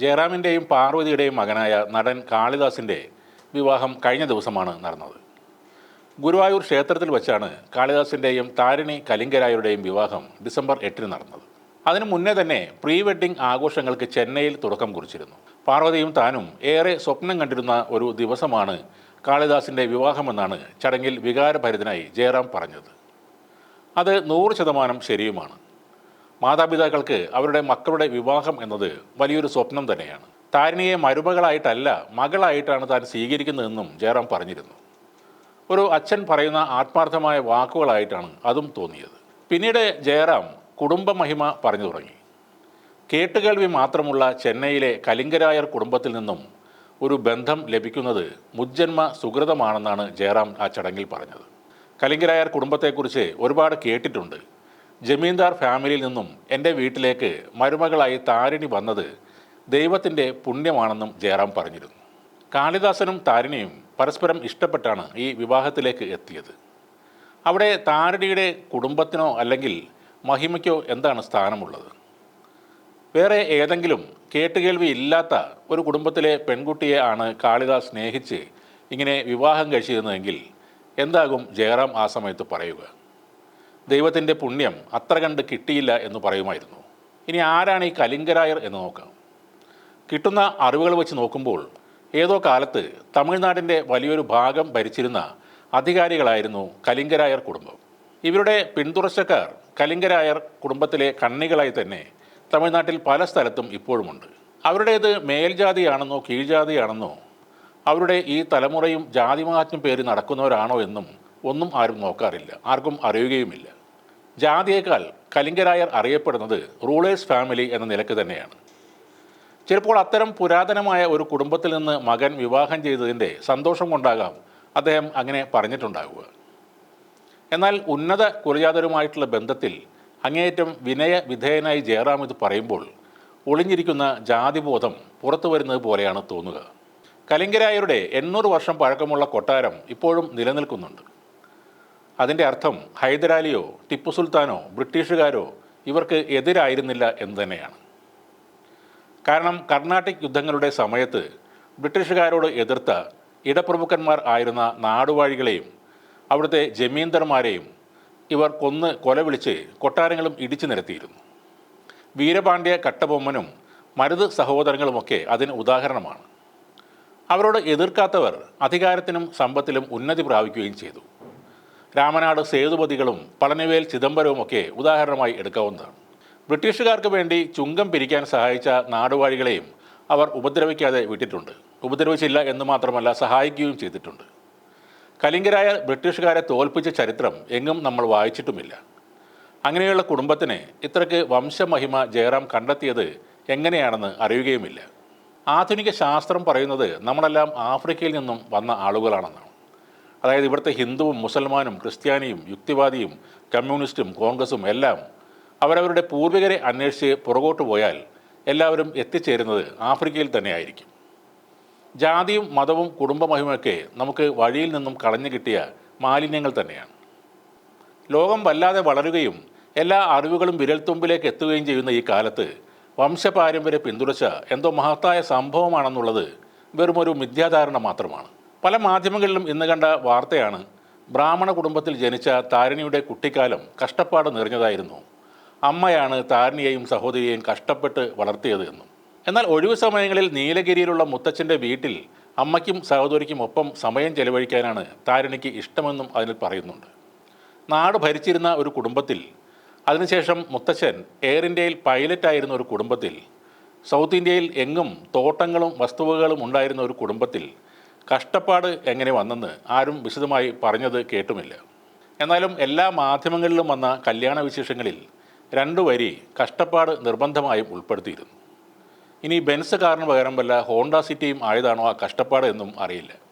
ജയറാമിന്റെയും പാർവതിയുടെയും മകനായ നടൻ കാളിദാസിന്റെ വിവാഹം കഴിഞ്ഞ ദിവസമാണ് നടന്നത്. ഗുരുവായൂർ ക്ഷേത്രത്തിൽ വെച്ചാണ് കാളിദാസിന്റെയും താരിണി കലിംഗരായരുടെയും വിവാഹം ഡിസംബർ എട്ടിന് നടന്നത്. അതിനു മുന്നേ തന്നെ പ്രീ വെഡ്ഡിംഗ് ആഘോഷങ്ങൾക്ക് ചെന്നൈയിൽ തുടക്കം കുറിച്ചിരുന്നു. പാർവതിയും താനും ഏറെ സ്വപ്നം കണ്ടിരുന്ന ഒരു ദിവസമാണ് കാളിദാസിന്റെ വിവാഹമെന്നാണ് ചടങ്ങിൽ വികാരഭരിതനായി ജയറാം പറഞ്ഞത്. അത് നൂറ് ശതമാനം ശരിയുമാണ്. മാതാപിതാക്കൾക്ക് അവരുടെ മക്കളുടെ വിവാഹം എന്നത് വലിയൊരു സ്വപ്നം തന്നെയാണ്. താരിണിയെ മരുമകളായിട്ടല്ല മകളായിട്ടാണ് താൻ സ്വീകരിക്കുന്നതെന്നും ജയറാം പറഞ്ഞിരുന്നു. ഒരു അച്ഛൻ പറയുന്ന ആത്മാർത്ഥമായ വാക്കുകളായിട്ടാണ് അതും തോന്നിയത്. പിന്നീട് ജയറാം കുടുംബ മഹിമ പറഞ്ഞു തുടങ്ങി. കേട്ടുകേൾവി മാത്രമുള്ള ചെന്നൈയിലെ കലിംഗരായർ കുടുംബത്തിൽ നിന്നും ഒരു ബന്ധം ലഭിക്കുന്നത് മുജ്ജന്മ സുഹൃതമാണെന്നാണ് ജയറാം ആ ചടങ്ങിൽ പറഞ്ഞത്. കലിംഗരായർ കുടുംബത്തെക്കുറിച്ച് ഒരുപാട് കേട്ടിട്ടുണ്ട്. ജമീന്ദാർ ഫാമിലിയിൽ നിന്നും എന്റെ വീട്ടിലേക്ക് മരുമകളായി താരിണി വന്നത് ദൈവത്തിന്റെ പുണ്യമാണെന്നും ജയറാം പറഞ്ഞിരുന്നു. കാളിദാസനും താരിണിയും പരസ്പരം ഇഷ്ടപ്പെട്ടാണ് ഈ വിവാഹത്തിലേക്ക് എത്തിയത്. അവിടെ താരിണിയുടെ കുടുംബത്തിനോ അല്ലെങ്കിൽ മഹിമയ്ക്കോ എന്താണ് സ്ഥാനമുള്ളത്? വേറെ ഏതെങ്കിലും കേട്ടുകേൾവി ഇല്ലാത്ത ഒരു കുടുംബത്തിലെ പെൺകുട്ടിയെ ആണ് കാളിദാസ് സ്നേഹിച്ച് ഇങ്ങനെ വിവാഹം കഴിച്ചിരുന്നതെങ്കിൽ എന്താകും ജയറാം ആ സമയത്ത് പറയുക? ദൈവത്തിന്റെ പുണ്യം അത്ര കണ്ട് കിട്ടിയില്ല എന്ന് പറയുമായിരുന്നു. ഇനി ആരാണ് ഈ കലിംഗരായർ എന്ന് നോക്കാം. കിട്ടുന്ന അറിവുകൾ വെച്ച് നോക്കുമ്പോൾ ഏതോ കാലത്ത് തമിഴ്നാടിന്റെ വലിയൊരു ഭാഗം ഭരിച്ചിരുന്ന അധികാരികളായിരുന്നു കലിംഗരായർ കുടുംബം. ഇവരുടെ പിന്തുടർച്ചക്കാർ കലിംഗരായർ കുടുംബത്തിലെ കണ്ണികളായി തന്നെ തമിഴ്നാട്ടിൽ പല സ്ഥലത്തും ഇപ്പോഴുമുണ്ട്. അവരുടേത് മേൽജാതിയാണെന്നോ കീഴ്ജാതിയാണെന്നോ അവരുടെ ഈ തലമുറയും ജാതിമാറ്റം പേര് നടക്കുന്നവരാണോ എന്നും ഒന്നും ആരും നോക്കാറില്ല. ആർക്കും അറിയുകയുമില്ല. ജാതിയേക്കാൾ കലിംഗരായർ അറിയപ്പെടുന്നത് റൂളേഴ്സ് ഫാമിലി എന്ന നിലയ്ക്ക് തന്നെയാണ്. ചിലപ്പോൾ അത്തരം പുരാതനമായ ഒരു കുടുംബത്തിൽ നിന്ന് മകൻ വിവാഹം ചെയ്തതിന്റെ സന്തോഷം കൊണ്ടാകാം അദ്ദേഹം അങ്ങനെ പറഞ്ഞിട്ടുണ്ടാകുക എന്നാൽ ഉന്നത കുലജാതരുമായിട്ടുള്ള ബന്ധത്തിൽ അങ്ങേയറ്റം വിനയ വിധേയനായി ജയറാം ഇത് പറയുമ്പോൾ ഒളിഞ്ഞിരിക്കുന്ന ജാതിബോധം പുറത്തു വരുന്നത് പോലെയാണ് തോന്നുക. കലിംഗരായരുടെ എണ്ണൂറ് വർഷം പഴക്കമുള്ള കൊട്ടാരം ഇപ്പോഴും നിലനിൽക്കുന്നുണ്ട്. അതിന്റെ അർത്ഥം ഹൈദരാലിയോ ടിപ്പു സുൽത്താനോ ബ്രിട്ടീഷുകാരോ ഇവർക്ക് എതിരായിരുന്നില്ല എന്ന് തന്നെയാണ്. കാരണം കർണാട്ടിക് യുദ്ധങ്ങളുടെ സമയത്ത് ബ്രിട്ടീഷുകാരോട് എതിർത്ത ഇടപ്രമുഖന്മാർ ആയിരുന്ന നാടുവാഴികളെയും അവിടുത്തെ ജമീന്ദർമാരെയും ഇവർ കൊന്ന് കൊലവിളിച്ച് കൊട്ടാരങ്ങളും ഇടിച്ചു നിരത്തിയിരുന്നു. വീരപാണ്ഡ്യ കട്ടബൊമ്മനും മരുത് സഹോദരങ്ങളുമൊക്കെ അതിന് ഉദാഹരണമാണ്. അവരോട് എതിർക്കാത്തവർ അധികാരത്തിനും സമ്പത്തിലും ഉന്നതി പ്രാപിക്കുകയും ചെയ്തു. രാമനാട് സേതുപതികളും പളനിവേൽ ചിദംബരവുമൊക്കെ ഉദാഹരണമായി എടുക്കാവുന്നതാണ്. ബ്രിട്ടീഷുകാർക്ക് വേണ്ടി ചുങ്കം പിരിക്കാൻ സഹായിച്ച നാടുവാഴികളെയും അവർ ഉപദ്രവിക്കാതെ വിട്ടിട്ടുണ്ട്. ഉപദ്രവിച്ചില്ല എന്ന് മാത്രമല്ല സഹായിക്കുകയും ചെയ്തിട്ടുണ്ട്. കലിംഗരായ ബ്രിട്ടീഷുകാരെ തോൽപ്പിച്ച ചരിത്രം എങ്ങും നമ്മൾ വായിച്ചിട്ടുമില്ല. അങ്ങനെയുള്ള കുടുംബത്തിന് ഇത്രയ്ക്ക് വംശമഹിമ ജയറാം കണ്ടെത്തിയത് എങ്ങനെയാണെന്ന് അറിയുകയുമില്ല. ആധുനിക ശാസ്ത്രം പറയുന്നത് നമ്മളെല്ലാം ആഫ്രിക്കയിൽ നിന്നും വന്ന ആളുകളാണെന്നാണ്. അതായത് ഇവിടുത്തെ ഹിന്ദുവും മുസൽമാനും ക്രിസ്ത്യാനിയും യുക്തിവാദിയും കമ്മ്യൂണിസ്റ്റും കോൺഗ്രസും എല്ലാം അവരവരുടെ പൂർവികരെ അന്വേഷിച്ച് പുറകോട്ട് പോയാൽ എല്ലാവരും എത്തിച്ചേരുന്നത് ആഫ്രിക്കയിൽ തന്നെയായിരിക്കും. ജാതിയും മതവും കുടുംബമഹിമയൊക്കെ നമുക്ക് വഴിയിൽ നിന്നും കളഞ്ഞു കിട്ടിയ മാലിന്യങ്ങൾ തന്നെയാണ്. ലോകം വല്ലാതെ വളരുകയും എല്ലാ അറിവുകളും വിരൽത്തുമ്പിലേക്ക് എത്തുകയും ചെയ്യുന്ന ഈ കാലത്ത് വംശപാരമ്പര്യ പിന്തുടച്ച എന്തോ മഹത്തായ സംഭവമാണെന്നുള്ളത് വെറുമൊരു മിഥ്യാധാരണ മാത്രമാണ്. പല മാധ്യമങ്ങളിലും ഇന്ന് കണ്ട വാർത്തയാണ് ബ്രാഹ്മണ കുടുംബത്തിൽ ജനിച്ച താരിണിയുടെ കുട്ടിക്കാലം കഷ്ടപ്പാട് നിറഞ്ഞതായിരുന്നു. അമ്മയാണ് താരിണിയെയും സഹോദരിയെയും കഷ്ടപ്പെട്ട് വളർത്തിയത് എന്നും. എന്നാൽ ഒഴിവു സമയങ്ങളിൽ നീലഗിരിയിലുള്ള മുത്തച്ഛന്റെ വീട്ടിൽ അമ്മയ്ക്കും സഹോദരിക്കും ഒപ്പം സമയം ചെലവഴിക്കാനാണ് താരിണിക്ക് ഇഷ്ടമെന്നും അതിൽ പറയുന്നുണ്ട്. നാട് ഭരിച്ചിരുന്ന ഒരു കുടുംബത്തിൽ അതിനുശേഷം മുത്തച്ഛൻ എയർ ഇന്ത്യയിൽ പൈലറ്റായിരുന്ന ഒരു കുടുംബത്തിൽ സൗത്ത് ഇന്ത്യയിൽ എങ്ങും തോട്ടങ്ങളും വസ്തുവകകളും ഉണ്ടായിരുന്ന ഒരു കുടുംബത്തിൽ കഷ്ടപ്പാട് എങ്ങനെ വന്നെന്ന് ആരും വിശദമായി പറഞ്ഞത് കേട്ടുമില്ല. എന്നാലും എല്ലാ മാധ്യമങ്ങളിലും വന്ന കല്യാണ വിശേഷങ്ങളിൽ രണ്ടു വരി കഷ്ടപ്പാട് നിർബന്ധമായും ഉൾപ്പെടുത്തിയിരുന്നു. ഇനി ബെൻസ് കാറിന് പകരം വല്ല ഹോണ്ട സിറ്റിയും ആയതാണോ ആ കഷ്ടപ്പാട് എന്നും അറിയില്ല.